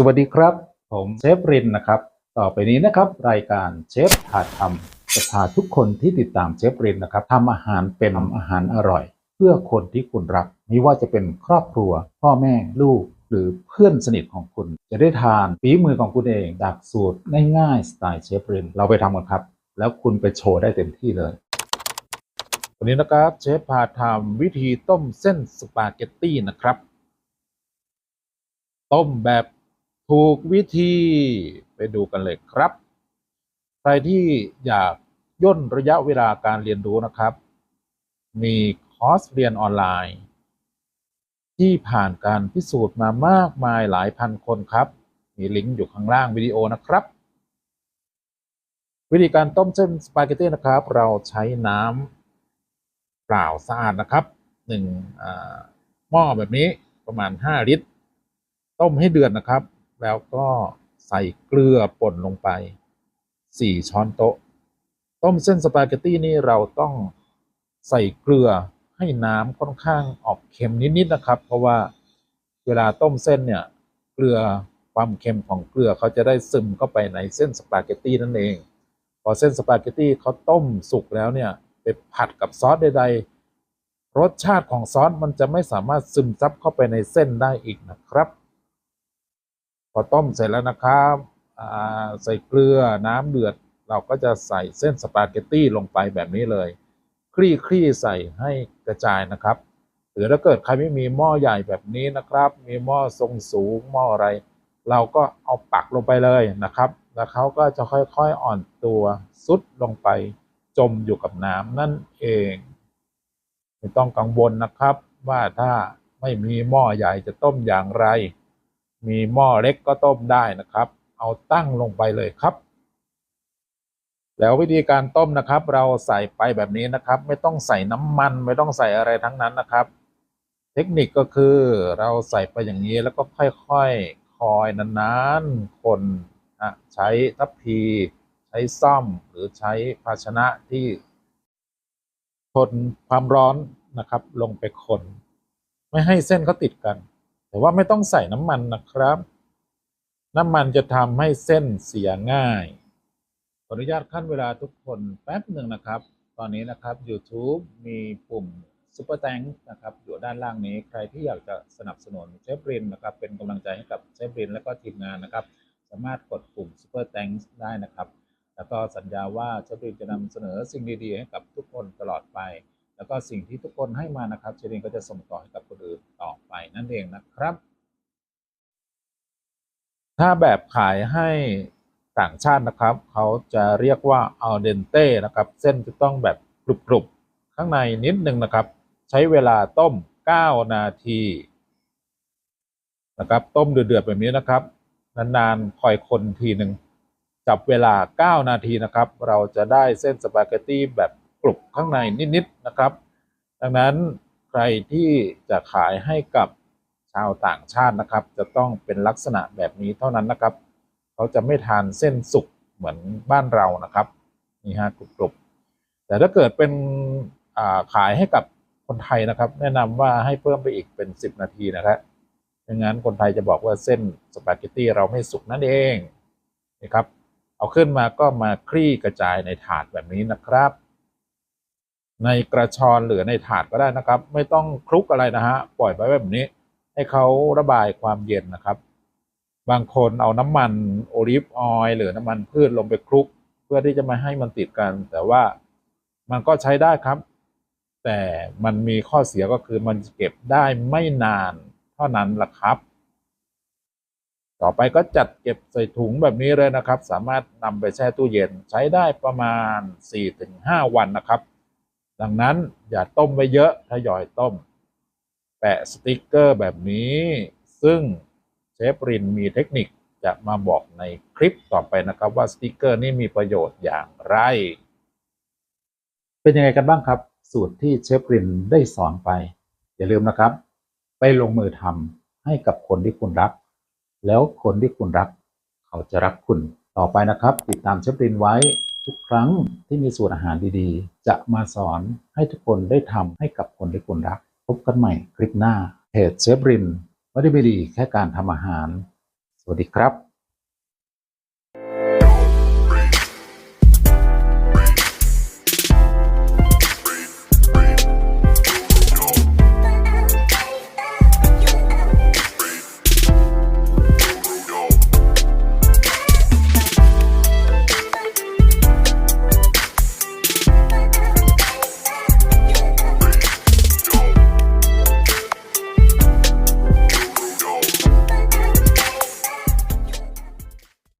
สวัสดีครับ ผมเชฟรินนะครับ ต่อไปนี้นะครับรายการเชฟพาทำจะพาทุกคนที่ติดตามเชฟรินนะครับทำอาหารเป็นอาหารอร่อย เพื่อคนที่คุณรักไม่ว่าจะเป็นครอบครัว พ่อแม่ลูก หรือเพื่อนสนิทของคุณ จะได้ทานฝีมือของคุณเองจากสูตรง่ายๆสไตล์เชฟรินเราไปทำกันครับ แล้วคุณไปโชว์ได้เต็มที่เลยวันนี้นะครับเชฟพาทำวิธีต้มเส้นสปาเกตตี้นะครับ ต้มแบบ ถูกวิธีไปดูกันเลยครับ ใครที่อยากย่นระยะเวลาการเรียนรู้นะครับ มีคอร์สเรียนออนไลน์ ที่ผ่านการพิสูจน์มามากมายหลายพันคนครับ มีลิงก์อยู่ข้างล่างวิดีโอนะครับ วิธีการต้มเส้นสปาเกตตี้นะครับ เราใช้น้ำเปล่าสะอาดนะครับหนึ่งหม้อแบบนี้ประมาณ 5 ลิตร ต้มให้เดือดนะครับ แล้วก็ใส่เกลือป่นลงไป 4 ช้อนโต๊ะ ต้มเส้นสปาเกตตี้นี่เราต้องใส่เกลือให้น้ำค่อนข้างออกเค็มนิดๆนะครับ เพราะว่าเวลาต้มเส้นเนี่ยเกลือความเค็มของเกลือเขาจะได้ซึมเข้าไปในเส้นสปาเกตตี้นั่นเอง พอเส้นสปาเกตตี้เขาต้มสุกแล้วเนี่ยไปผัดกับซอสใด ๆ รสชาติของซอสมันจะไม่สามารถซึมซับเข้าไปในเส้นได้อีกนะครับ พอต้มเสร็จแล้วนะครับใส่เกลือน้ำเดือด เราก็จะใส่เส้นสปาเกตตี้ลงไปแบบนี้เลย คลี่คลี่ใส่ให้กระจายนะครับ หรือถ้าเกิดใครไม่มีหม้อใหญ่แบบนี้นะครับ มีหม้อทรงสูงหม้ออะไร เราก็เอาปักลงไปเลยนะครับ แล้วเขาก็จะค่อยๆอ่อนตัวซุดลงไป จมอยู่กับน้ำนั่นเองไม่ต้องกังวลนะครับว่าถ้าไม่มีหม้อใหญ่จะต้มอย่างไร มีหม้อเล็กก็ต้มได้นะครับ เอาตั้งลงไปเลยครับ แล้ววิธีการต้มนะครับ เราใส่ไปแบบนี้นะครับ ไม่ต้องใส่น้ำมันไม่ต้องใส่อะไรทั้งนั้นนะครับ เทคนิคก็คือเราใส่ไปอย่างนี้แล้วก็ค่อยๆคอยนานๆ คนอะใช้ทัพพีใช้ซ่อมหรือใช้ภาชนะที่ทนความร้อนนะครับ ลงไปคน ไม่ให้เส้นเขาติดกัน แต่ว่าไม่ต้องใส่น้ำมันนะครับ น้ำมันจะทำให้เส้นเสียง่าย ขออนุญาตขั้นเวลาทุกคนแป๊บหนึ่งนะครับ ตอนนี้นะครับ YouTube มีปุ่ม Super Thank นะครับอยู่ด้านล่างนี้ใครที่อยากจะสนับสนุนเชฟรินนะครับ เป็นกำลังใจให้กับเชฟรินและก็ทีมงานนะครับ สามารถกดปุ่ม Super Thanks ได้นะครับ แล้วก็สัญญาว่าเชฟรินจะนำเสนอสิ่งดีๆให้กับทุกคนตลอดไป แล้วก็สิ่งที่ทุกคนให้มานะครับเชฟรินก็จะส่งต่อให้กับคนอื่น นั่นเองนะครับ ถ้าแบบขายให้ต่างชาตินะครับ เขาจะเรียกว่า al dente นะครับ เส้นจะต้องแบบกรุบๆ ข้างในนิดนึงนะครับ ใช้เวลาต้ม 9 นาทีนะครับ ต้มเดือดๆแบบนี้นะครับ นานๆคอยคนทีหนึ่งจับเวลา 9 นาทีนะครับ เราจะได้เส้นสปาเกตตี้แบบกรุบข้างในนิดๆนะครับ ดังนั้นใครที่จะขายให้กับาวต่างชาตินะครับ จะต้องเป็นลักษณะแบบนี้เท่านั้นนะครับ เขาจะไม่ทานเส้นสุกเหมือนบ้านเรานะครับนี่ฮะกรุบๆแต่ถ้าเกิดเป็นาขายให้กับคนไทยนะครับ แนะนำว่าให้เพิ่มไปอีกเป็น 10 นาทีนะครับไม่งั้นคนไทยจะบอกว่าเส้นสปาเกตตี้เราไม่สุกนั่นเองนะครับ เอาขึ้นมาก็มาคลี่กระจายในถาดแบบนี้นะครับ ในกระชอนหรือในถาดก็ได้นะครับ ไม่ต้องคลุกอะไรนะฮะปล่อยไว้แบบนี้ ให้เขาระบายความเย็นนะครับ บางคนเอาน้ำมันโอลิฟออยล์หรือน้ำมันพืชลงไปคลุก เพื่อที่จะม่ให้มันติดกัน แต่ว่ามันก็ใช้ได้ครับ แต่มันมีข้อเสียก็คือมันเก็บได้ไม่นานเท่านั้นล่ะครับ ต่อไปก็จัดเก็บใส่ถุงแบบนี้เลยนะครับ สามารถนำไปแช่ตู้เย็นใช้ได้ประมาณ 4-5 วันนะครับ ดังนั้นอย่าต้มไว้เยอะทยอยต้ม แปะสติกเกอร์แบบนี้ ซึ่งเชฟรินมีเทคนิคจะมาบอกในคลิปต่อไปนะครับว่าสติกเกอร์นี้มีประโยชน์อย่างไร เป็นยังไงกันบ้างครับ สูตรที่เชฟรินได้สอนไป อย่าลืมนะครับ ไปลงมือทำให้กับคนที่คุณรัก แล้วคนที่คุณรัก เขาจะรักคุณต่อไปนะครับ ติดตามเชฟรินไว้ทุกครั้งที่มีสูตรอาหารดีๆ จะมาสอนให้ทุกคนได้ทำให้กับคนที่คุณรัก พบกันใหม่คลิปหน้าเพจเชฟรินไม่ได้ไม่ดีแค่การทำอาหาร สวัสดีครับ